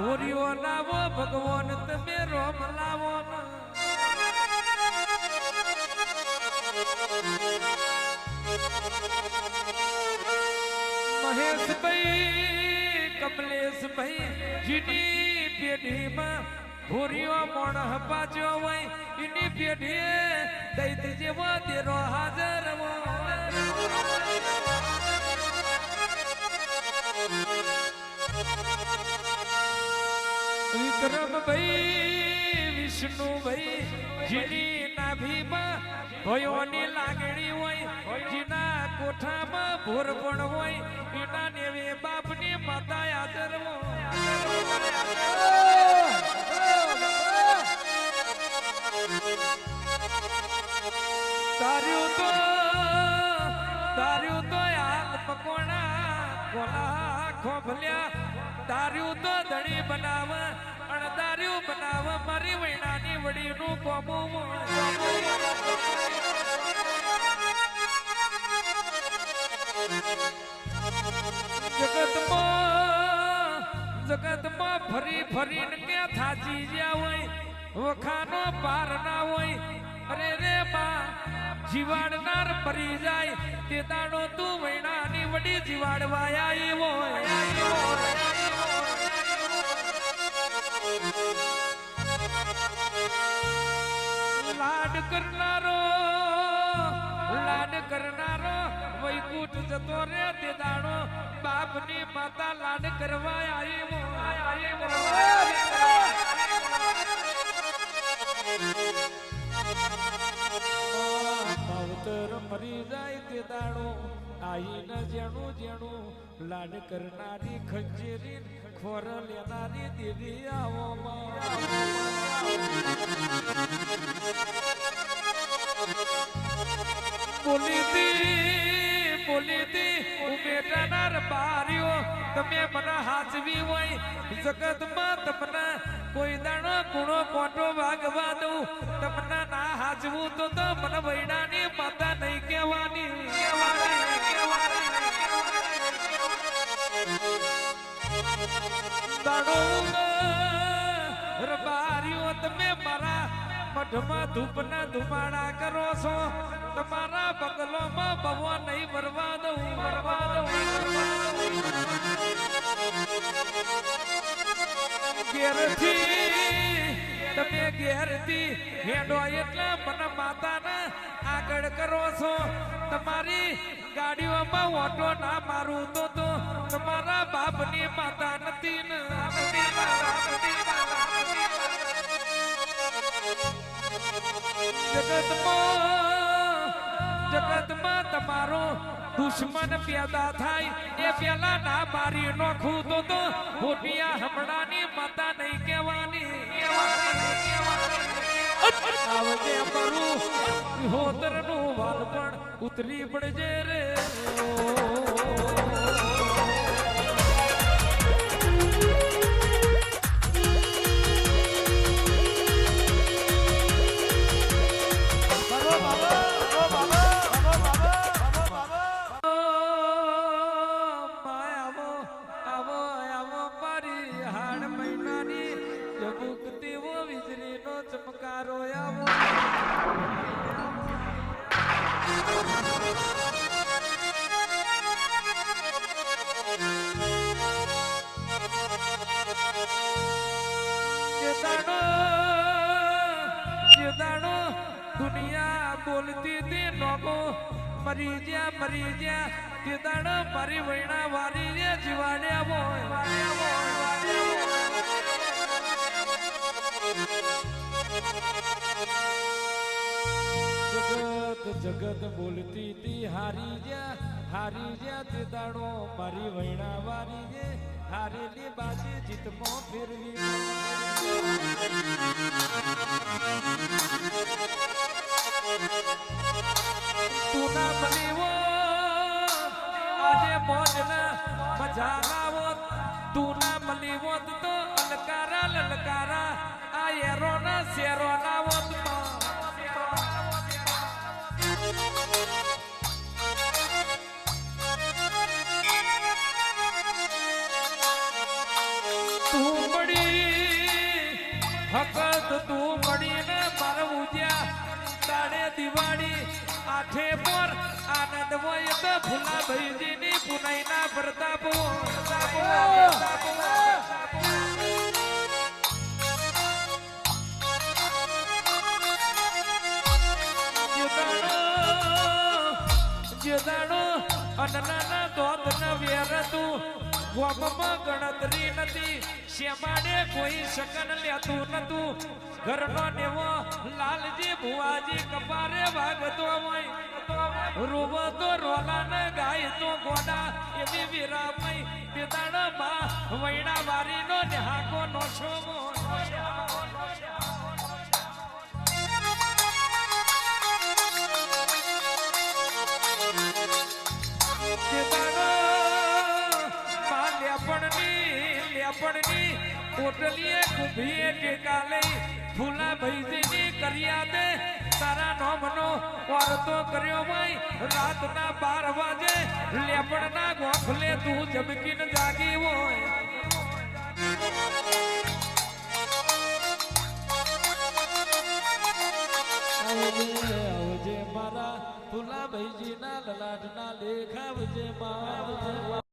બોલાવો ભગવાન તમે રોમ લાવો. મહેશભાઈ, કમલેશભાઈ, જીની પેઢીમાં ભૂરીઓ મોણ હપાજો હોય, એની પેઢીએ દૈત જેવો તેરો હાજર હોય વિક્રમભાઈ વિષ્ણુભાઈ જેની નાભીમાં ભયોની લાગણી હોય, જીના કોઠામાં ભોરપણ હોય, એના નેવે બાપની માતા હાજર તાર્યું તો તાર્યું તો હાથ પકોણા ખોલા ખોભલ્યા, તાર્યું તો ધણી બનાવ અણદાર્યું બનાવ, મારી વૈણાની વડીનું કોમું જગતમાં જગતમાં ફરી ફરીને ક્યાં થાચી જ્યા હોય? વખાનો પાર ના હોય? અરે રે માં, જીવાડનાર પરી જાય. તે દાડો તું વૈણાની વડી જીવાડવા આવી હોય. જતો રે તે દાડો બાપની માતા લાડ કરવા આવી માવતર મરી જાય તે દાડો આઈ ન જેણું જેણું લાડ કરનારી ખંજેરી, ખોર લેનારી દીદી આવો બોલી દી ઉમેટાનાર બારીઓ, તમે મને હાચવી હોય. જગતમાં તમને કોઈ દાણો ગુણો કોટો વાગવા દઉં. તમને ના હાચવું તો તો મને વૈડાની માતા નહીં કહેવાની. દાડો રબારીઓ તમે મારા મઢમાં ધૂપના ધુમાડા કરો છો. તમારા બંગલોમાં બવા નહીં ભરવા દઉં ભરવા દઉં. તમે ઘેરથી હેડો એટલે મને માતાને આગળ કરો છો. તમારી ગાડીઓમાં ઓટો ના મારું તો તો તમારા બાપની માતા નથી ને. જગતમાં જગતમાં તમારો દુશ્મન પેદા થાય. એ પેલા ના મારી નોખું તો તો હોટિયા હમણાંની માતા નહીં કહેવાની. આવજે મારું હોતરનું વાલ પણ ઉતરી પડજે રે. જબુક તેવો વીજળીનો ચમકારો આવો. દુનિયા બોલતી તે લોકો મરી જ્યા મરી જ્યા. તે દાડો મારી વૈણા વારી જીવાડ્યા હોય. જગત જગત બોલતી તી, હારી જ્યા હારી જ્યા તે દાડો મારી વૈણા વારી જે, હારેલી બાજી જીતમાં ફેરવી. તું ના બનીવો આજે મજા લાવો તું ના મલીવો તો અલકારા, લલકારા ના શેરો ના વોત તું મળી સખત તું મળીને મારે ઉજ્યા તાણે દિવાળી, આઠે પર આનંદ હોય તો ફૂલા ભાઈજીની પુનાઈના પ્રતાપો ન વેરતું ગોમમાં ગણતરી નથી. શેમાડે કોઈ શકન લેતું નતું. ઘરનો નેવો લાલજી ભુવાજી કપારે વાગતો હોય. તો રોલા ને ગાય તો ગોડા. એવી વીરામય બેદાણો માં વૈણા વારીનો નેહાકો નો શોભો. પોટલીએ કુભીએ ટેકા લઈ ફૂલા ભૈજીની કર્યા દે તારા નોમનો વારતો કર્યો ભાઈ. રાતના બાર વાગે લેપડના ગોખલે તું જબકીને જાગી હોય. આવજે મારા ફૂલા ભૈજીના લલાટના લેખ આવજે માં આવજે